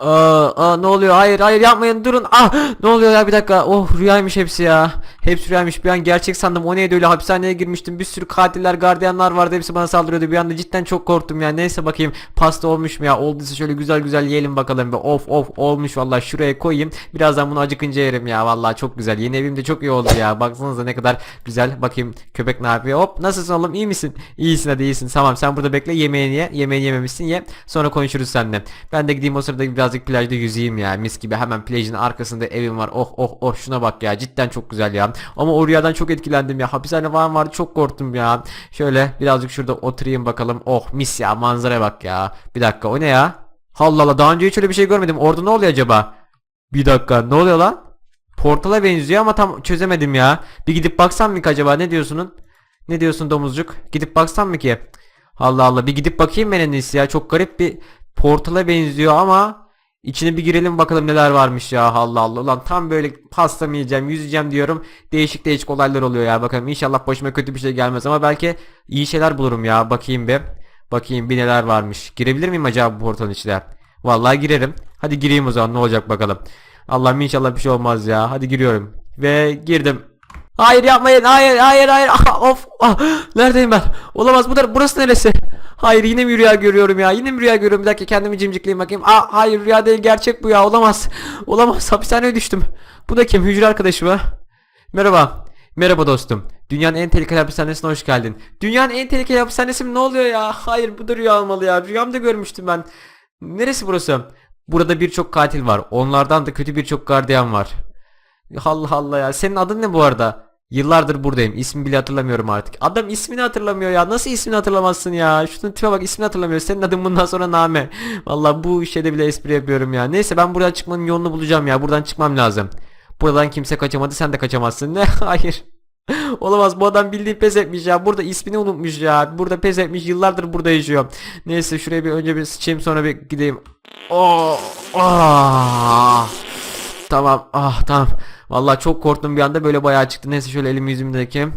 Aa, aa, ne oluyor? Hayır hayır yapmayın durun. Ah ne oluyor ya bir dakika. Oh rüyaymış hepsi ya. Hepsi rüyaymış. Bir an gerçek sandım. O neydi öyle hapishaneye girmiştim. Bir sürü katiller, gardiyanlar vardı. Hepsi bana saldırıyordu. Bir anda cidden çok korktum ya. Neyse bakayım pasta olmuş mu ya? Olduysa şöyle güzel güzel yiyelim bakalım. Bir of of olmuş vallahi şuraya koyayım. Birazdan bunu acıkınca yerim ya. Vallahi çok güzel. Yeni evim de çok iyi oldu ya. Baksanıza ne kadar güzel. Bakayım köpek ne yapıyor? Hop nasılsın oğlum? İyi misin? İyisin hadi iyisin. Tamam sen burada bekle. Yemeğini ye. Yemeğini yememişsin ye. Sonra konuşuruz seninle. Ben de gideyim o sırada birazcık plajda yüzeyim ya. Mis gibi hemen plajın arkasında evim var. Oh oh oh şuna bak ya. Cidden çok güzel ya. Ama o rüyadan çok etkilendim ya. Hapishane falan vardı çok korktum ya. Şöyle birazcık şurada oturayım bakalım. Oh mis ya manzaraya bak ya. Bir dakika o ne ya? Allah Allah daha önce hiç öyle bir şey görmedim. Orada ne oluyor acaba? Bir dakika ne oluyor lan? Portala benziyor ama tam çözemedim ya. Bir gidip baksam mı ki acaba ne diyorsunun? Ne diyorsun domuzcuk? Gidip baksam mı ki? Allah Allah bir gidip bakayım ben en iyisi ya. Çok garip bir portala benziyor ama içine bir girelim bakalım neler varmış ya. Allah Allah. Ulan tam böyle pasta mı yiyeceğim, yüzeceğim diyorum. Değişik değişik olaylar oluyor ya. Bakalım inşallah başıma kötü bir şey gelmez ama belki iyi şeyler bulurum ya. Bakayım bir. Bakayım bir neler varmış. Girebilir miyim acaba bu portalın içine? Vallahi girerim. Hadi gireyim o zaman ne olacak bakalım. Allah'ım inşallah bir şey olmaz ya. Hadi giriyorum. Ve girdim. Hayır yapmayın. Hayır hayır hayır. Ah, of. Ah, neredeyim ben? Olamaz. Bu da burası neresi? Hayır yine mi rüya görüyorum ya? Yine mi rüya görüyorum? Bir dakika kendimi cimcikleyeyim bakayım. Aa hayır rüya değil gerçek bu ya. Olamaz. Olamaz. Hapishaneye düştüm. Bu da kim? Hücre arkadaşı mı? Merhaba. Merhaba dostum. Dünyanın en tehlikeli hapishanesine hoş geldin. Dünyanın en tehlikeli hapishanesi mi? Ne oluyor ya? Hayır bu da rüya olmalı ya. Rüyamda görmüştüm ben. Neresi burası? Burada birçok katil var. Onlardan da kötü birçok gardiyan var. Allah Allah ya. Senin adın ne bu arada? Yıllardır buradayım. İsmi bile hatırlamıyorum artık. Adam ismini hatırlamıyor ya. Nasıl ismini hatırlamazsın ya? Şunun tipe bak ismini hatırlamıyor. Senin adın bundan sonra Name. Vallahi bu şeyde bile espri yapıyorum ya. Neyse ben buradan çıkmanın yolunu bulacağım ya. Buradan çıkmam lazım. Buradan kimse kaçamadı. Sen de kaçamazsın. Ne? Hayır. Olamaz bu adam bildiğin pes etmiş ya. Burada ismini unutmuş ya. Burada pes etmiş. Yıllardır burada yaşıyor. Neyse şuraya bir önce bir sıçayım sonra bir gideyim. Oh, ah. Tamam. Ah tamam. Vallahi çok korktum bir anda böyle bayağı çıktı. Neyse şöyle elimi yüzümü dökeyim.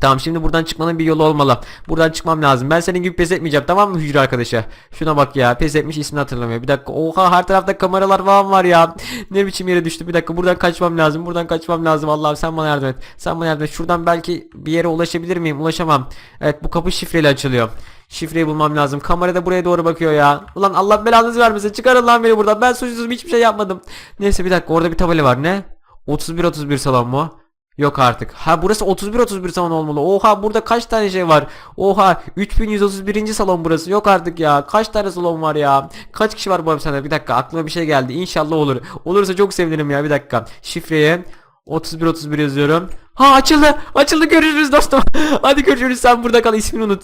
Tamam şimdi buradan çıkmanın bir yolu olmalı. Buradan çıkmam lazım. Ben senin gibi pes etmeyeceğim tamam mı hücre arkadaşa? Şuna bak ya pes etmiş ismini hatırlamıyor. Bir dakika oha her tarafta kameralar falan var ya. Ne biçim yere düştü bir dakika buradan kaçmam lazım. Buradan kaçmam lazım Allah'ım sen bana yardım et. Sen bana yardım et. Şuradan belki bir yere ulaşabilir miyim? Ulaşamam. Evet bu kapı şifreli açılıyor. Şifreyi bulmam lazım. Kamera da buraya doğru bakıyor ya. Ulan Allah belanızı vermesin. Çıkarın lan beni buradan. Ben suçsuzum hiçbir şey yapmadım. Neyse bir dakika orada bir tabela var. Ne? 31 31 salon mu? Yok artık. Ha burası 31 31 salon olmalı. Oha burada kaç tane şey var? Oha 3131. salon burası. Yok artık ya. Kaç tane salon var ya? Kaç kişi var bu hapishanede? Bir dakika aklıma bir şey geldi. İnşallah olur. Olursa çok sevinirim ya. Bir dakika. Şifreye 31 31 yazıyorum. Ha açıldı. Açıldı görüşürüz dostum. Hadi görüşürüz. Sen burada kal. ismini unut.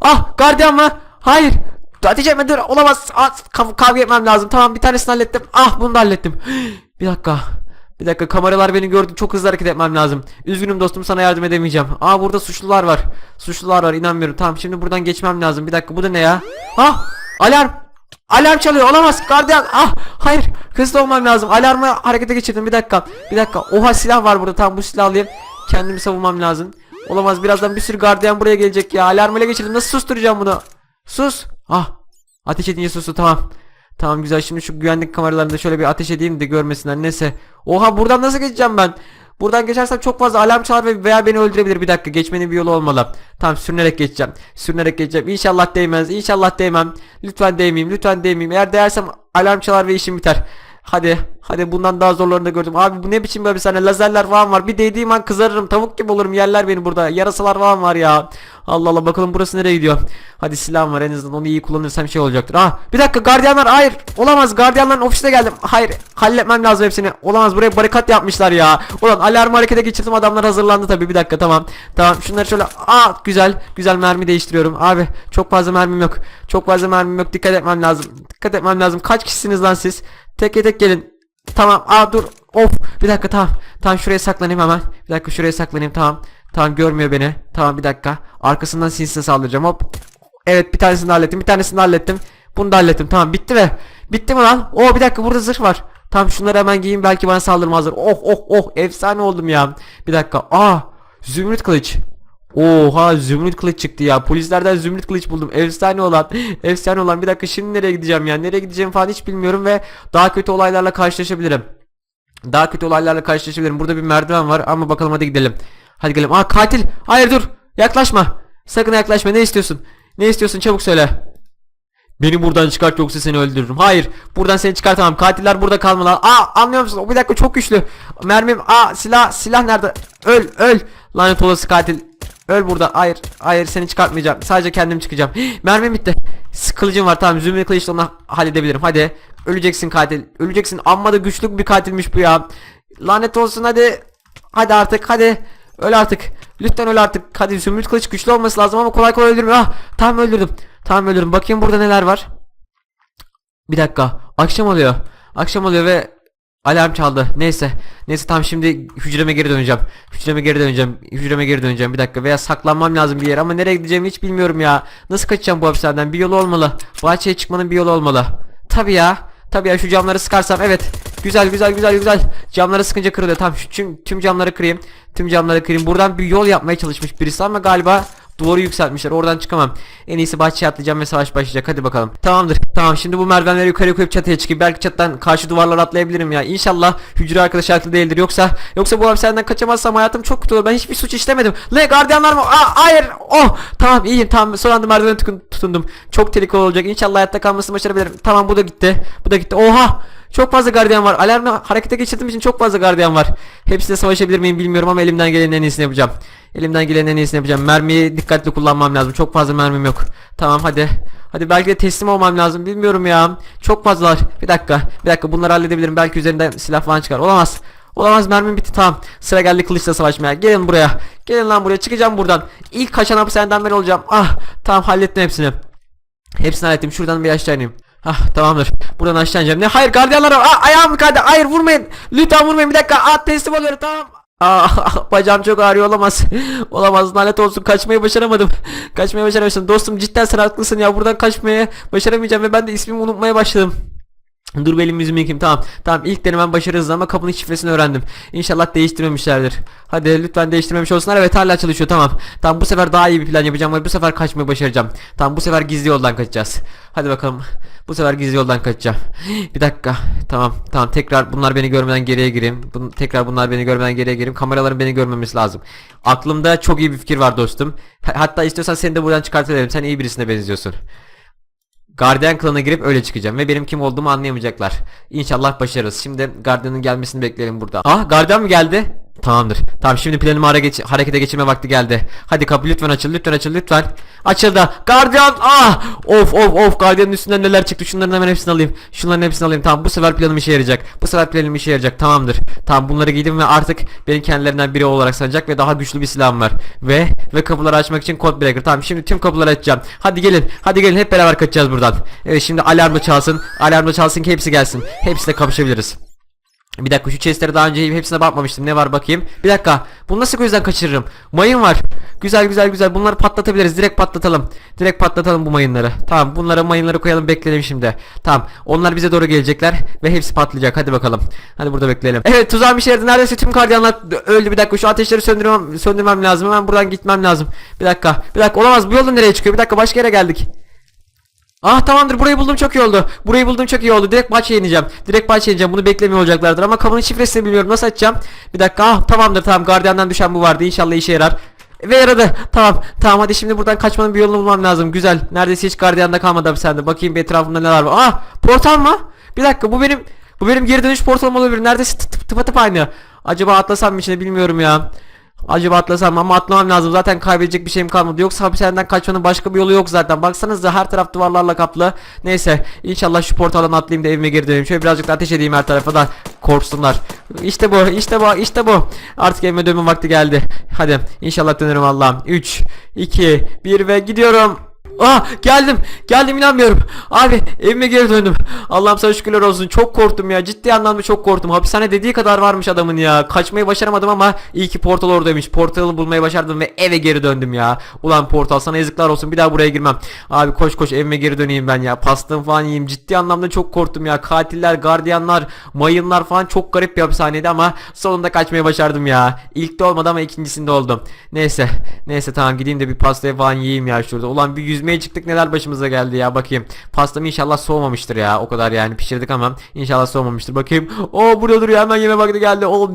Ah gardiyan mı? Hayır. Ateş etme dur. Olamaz. Ah, kav kavga etmem lazım. Tamam bir tanesini hallettim. Ah bunu da hallettim. Bir dakika. Bir dakika kameralar beni gördü. Çok hızlı hareket etmem lazım. Üzgünüm dostum sana yardım edemeyeceğim. Aa burada suçlular var. Suçlular var inanmıyorum. Tamam şimdi buradan geçmem lazım. Bir dakika bu da ne ya? Ah alarm. Alarm çalıyor olamaz. Gardiyan ah hayır. Hızlı olmam lazım. Alarmı harekete geçirdim. Bir dakika bir dakika. Oha silah var burada. Tamam bu silahı alayım. Kendimi savunmam lazım. Olamaz. Birazdan bir sürü gardiyan buraya gelecek ya. Alarmı ele geçirdim. Nasıl susturacağım bunu? Sus. Ah ateş edince sustu. Tamam Tamam güzel şimdi şu güvenlik kameralarında şöyle bir ateş edeyim de görmesinler neyse. Oha buradan nasıl geçeceğim ben? Buradan geçersem çok fazla alarm çalar ve veya beni öldürebilir bir dakika geçmenin bir yolu olmalı. Tamam sürünerek geçeceğim. Sürünerek geçeceğim. İnşallah değmez. İnşallah değmem. Lütfen değmeyeyim. Lütfen değmeyeyim. Eğer değersem alarm çalar ve işim biter. Hadi. Hadi bundan daha zorlarını da gördüm. Abi bu ne biçim bir hapishane? Lazerler falan var. Bir değdiğim an kızarırım. Tavuk gibi olurum. Yerler beni burada. Yarasalar falan var ya. Allah Allah bakalım burası nereye gidiyor. Hadi silahım var en azından onu iyi kullanırsam şey olacaktır. Ah bir dakika gardiyanlar hayır. Olamaz gardiyanların ofisine geldim. Hayır halletmem lazım hepsini. Olamaz buraya barikat yapmışlar ya. Ulan alarmı harekete geçirdim adamlar hazırlandı tabi bir dakika tamam. Tamam şunları şöyle ah güzel güzel mermi değiştiriyorum. Abi çok fazla mermim yok. Çok fazla mermim yok dikkat etmem lazım. Dikkat etmem lazım. Kaç kişisiniz lan siz? Tek tek gelin. Tamam. Aa dur. Of. Bir dakika tamam. Tamam şuraya saklanayım hemen. Bir dakika şuraya saklanayım tamam. Tamam görmüyor beni. Tamam bir dakika. Arkasından sinsine saldıracağım. Hop. Evet bir tanesini hallettim. Bir tanesini hallettim. Bunu da hallettim. Tamam bitti mi? Bitti mi lan? Oo bir dakika burada zırh var. Tamam şunları hemen giyeyim belki bana saldırmazlar. Oh oh oh efsane oldum ya. Bir dakika. Aa zümrüt kılıç. Oha zümrüt kılıç çıktı ya. Polislerden zümrüt kılıç buldum. Efsane olan. Efsane olan. Bir dakika şimdi nereye gideceğim ya? Nereye gideceğim falan hiç bilmiyorum ve daha kötü olaylarla karşılaşabilirim. Daha kötü olaylarla karşılaşabilirim. Burada bir merdiven var ama bakalım hadi gidelim. Hadi gidelim. Aa katil. Hayır dur. Yaklaşma. Sakın yaklaşma. Ne istiyorsun? Ne istiyorsun? Çabuk söyle. Beni buradan çıkart yoksa seni öldürürüm. Hayır. Buradan seni çıkartamam. Katiller burada kalmalı. Aa anlıyor musun? Bir dakika çok güçlü. Mermim. Aa silah. Silah nerede? Öl. Öl. Lanet olası katil. Öl burada. Hayır. Hayır seni çıkartmayacağım. Sadece kendim çıkacağım. Mermim bitti. Kılıcım var. Tamam. Zümrüt kılıçla onu halledebilirim. Hadi. Öleceksin katil. Öleceksin. Amma da güçlü bir katilmiş bu ya. Lanet olsun hadi. Hadi artık hadi. Öl artık. Lütfen öl artık. Hadi zümrüt kılıç güçlü olması lazım ama kolay kolay öldürmüyor. Ah tamam öldürdüm. Tamam öldürdüm. Bakayım burada neler var. Bir dakika. Akşam oluyor. Akşam oluyor ve alarm çaldı. Neyse. Neyse tamam şimdi hücreme geri döneceğim. Hücreme geri döneceğim. Hücreme geri döneceğim. Bir dakika. Veya saklanmam lazım bir yere ama nereye gideceğimi hiç bilmiyorum ya. Nasıl kaçacağım bu hapishaneden? Bir yolu olmalı. Bahçeye çıkmanın bir yolu olmalı. Tabii ya. Tabii ya şu camları sıkarsam evet. Güzel güzel güzel güzel. Camları sıkınca kırılıyor. Tamam şu tüm, tüm camları kırayım. Tüm camları kırayım. Buradan bir yol yapmaya çalışmış birisi ama galiba duvarı yükseltmişler. Oradan çıkamam. En iyisi bahçeye atlayacağım ve savaş başlayacak. Hadi bakalım. Tamamdır. Tamam şimdi bu merdivenleri yukarı koyup çatıya çıkayım. Belki çatıdan karşı duvarlara atlayabilirim ya. İnşallah hücre arkadaşı haklı değildir. Yoksa yoksa bu hapishaneden kaçamazsam hayatım çok kötü olur. Ben hiçbir suç işlemedim. Ne gardiyanlar mı? Aa, hayır. Oh tamam iyiyim tamam. Son anda merdivene tutundum. Çok tehlikeli olacak. İnşallah hayatta kalmasını başarabilirim. Tamam bu da gitti. Bu da gitti. Oha. Çok fazla gardiyan var. Alarmı harekete geçirdiğim için çok fazla gardiyan var. Hepsiyle savaşabilir miyim bilmiyorum ama elimden gelenin en iyisini yapacağım. Elimden gelenin en iyisini yapacağım. Mermiyi dikkatli kullanmam lazım. Çok fazla mermim yok. Tamam hadi. Hadi belki de teslim olmam lazım. Bilmiyorum ya. Çok fazlalar. Bir dakika. Bir dakika bunları halledebilirim. Belki üzerinden silah falan çıkar. Olamaz. Olamaz mermim bitti tamam. Sıra geldi kılıçla savaşmaya. Gelin buraya. Gelin lan buraya. Çıkacağım buradan. İlk kaçan hapishaneden ben olacağım. Ah tamam hallettim hepsini. Hepsini hallettim. Şuradan bir aşağı ineyim. Ah tamamdır. Buradan aşağı. Ne? Hayır gardiyanlar. Aa, ayağım kaydı. Hayır vurmayın. Lütfen vurmayın. Bir dakika. Aa teslim oluyorum tamam. Aa, bacağım çok ağrıyor olamaz. olamaz lanet olsun kaçmayı başaramadım. Kaçmayı başaramadım. Dostum cidden sen haklısın ya. Buradan kaçmaya başaramayacağım ve ben de ismimi unutmaya başladım. Dur benim yüzümü yıkayayım tamam. Tamam ilk denemem başarısız ama kapının şifresini öğrendim. İnşallah değiştirmemişlerdir. Hadi lütfen değiştirmemiş olsunlar. Evet hala çalışıyor tamam. Tamam bu sefer daha iyi bir plan yapacağım ve bu sefer kaçmayı başaracağım. Tamam bu sefer gizli yoldan kaçacağız. Hadi bakalım. Bu sefer gizli yoldan kaçacağım. Bir dakika. Tamam tamam tekrar bunlar beni görmeden geriye gireyim. Bun, tekrar bunlar beni görmeden geriye gireyim. Kameraların beni görmemesi lazım. Aklımda çok iyi bir fikir var dostum. Ha- Hatta istiyorsan seni de buradan çıkartabilirim. Sen iyi birisine benziyorsun. Guardian klanına girip öyle çıkacağım ve benim kim olduğumu anlayamayacaklar. İnşallah başarırız. Şimdi Guardian'ın gelmesini bekleyelim burada. Ah Guardian mı geldi? Tamamdır. Tamam şimdi planımı hare geç- harekete geçirme vakti geldi. Hadi kapı lütfen açıl lütfen açıl lütfen. Açıldı. Guardian ah! Of of of Guardian'ın üstünden neler çıktı şunların hemen hepsini alayım. Şunların hepsini alayım. Tamam bu sefer planım işe yarayacak. Bu sefer planım işe yarayacak. Tamamdır. Tamam bunları giydim ve artık beni kendilerinden biri olarak sanacak ve daha güçlü bir silahım var. Ve ve kapıları açmak için kod breaker. Tamam şimdi tüm kapıları açacağım. Hadi gelin. Hadi gelin hep beraber kaçacağız buradan. Evet şimdi alarmı çalsın. Alarmı çalsın ki hepsi gelsin. Hepsiyle kapışabiliriz. Bir dakika şu chestlere daha önce hepsine bakmamıştım. Ne var bakayım. Bir dakika. Bunu nasıl gözden kaçırırım? Mayın var. Güzel güzel güzel. Bunları patlatabiliriz. Direkt patlatalım. Direkt patlatalım bu mayınları. Tamam bunlara mayınları koyalım bekleyelim şimdi. Tamam. Onlar bize doğru gelecekler ve hepsi patlayacak. Hadi bakalım. Hadi burada bekleyelim. Evet tuzağım işe yaradı. Neredeyse tüm gardiyanlar öldü. Bir dakika şu ateşleri söndürmem, söndürmem lazım. Hemen buradan gitmem lazım. Bir dakika. Bir dakika olamaz. Bu yolda nereye çıkıyor? Bir dakika başka yere geldik. Ah tamamdır burayı buldum çok iyi oldu. Burayı buldum çok iyi oldu. Direkt bahçeye ineceğim. Direkt bahçeye ineceğim. Bunu beklemiyor olacaklardır ama kapının şifresini bilmiyorum. Nasıl açacağım? Bir dakika. Ah tamamdır tamam. Gardiyandan düşen bu vardı. İnşallah işe yarar. Ve yaradı. Tamam. Tamam hadi şimdi buradan kaçmanın bir yolunu bulmam lazım. Güzel. Neredeyse hiç gardiyanda kalmadı hapishanede. Bakayım bir etrafımda neler var. Ah portal mı? Bir dakika bu benim bu benim geri dönüş portalım olabilir. Neredeyse tıp tıp tıpatıp aynı. Acaba atlasam mı içine bilmiyorum ya. Acaba atlasam ama atlamam lazım. Zaten kaybedecek bir şeyim kalmadı. Yoksa hapishaneden kaçmanın başka bir yolu yok zaten. Baksanıza her taraf duvarlarla kaplı. Neyse inşallah şu portaldan atlayayım da evime geri döneyim. Şöyle birazcık ateş edeyim her tarafa da korksunlar. İşte bu işte bu işte bu. Artık evime dönme vakti geldi. Hadi inşallah dönerim Allah'ım. 3, 2, 1 ve gidiyorum. Ah geldim. Geldim inanmıyorum. Abi evime geri döndüm. Allah'ım sana şükürler olsun. Çok korktum ya. Ciddi anlamda çok korktum. Hapishane dediği kadar varmış adamın ya. Kaçmayı başaramadım ama iyi ki portal oradaymış. Portalı bulmayı başardım ve eve geri döndüm ya. Ulan portal sana yazıklar olsun. Bir daha buraya girmem. Abi koş koş evime geri döneyim ben ya. Pastım falan yiyeyim. Ciddi anlamda çok korktum ya. Katiller, gardiyanlar, mayınlar falan çok garip bir hapishaneydi ama sonunda kaçmayı başardım ya. İlk de olmadı ama ikincisinde oldum. Neyse. Neyse tamam gideyim de bir pastayı falan yiyeyim ya şurada. Ulan bir yüzmeye çıktık neler başımıza geldi ya bakayım. Pastam inşallah soğumamıştır ya. O kadar yani pişirdik ama inşallah soğumamıştır. Bakayım. Oo burada duruyor hemen yeme vakti geldi. Oo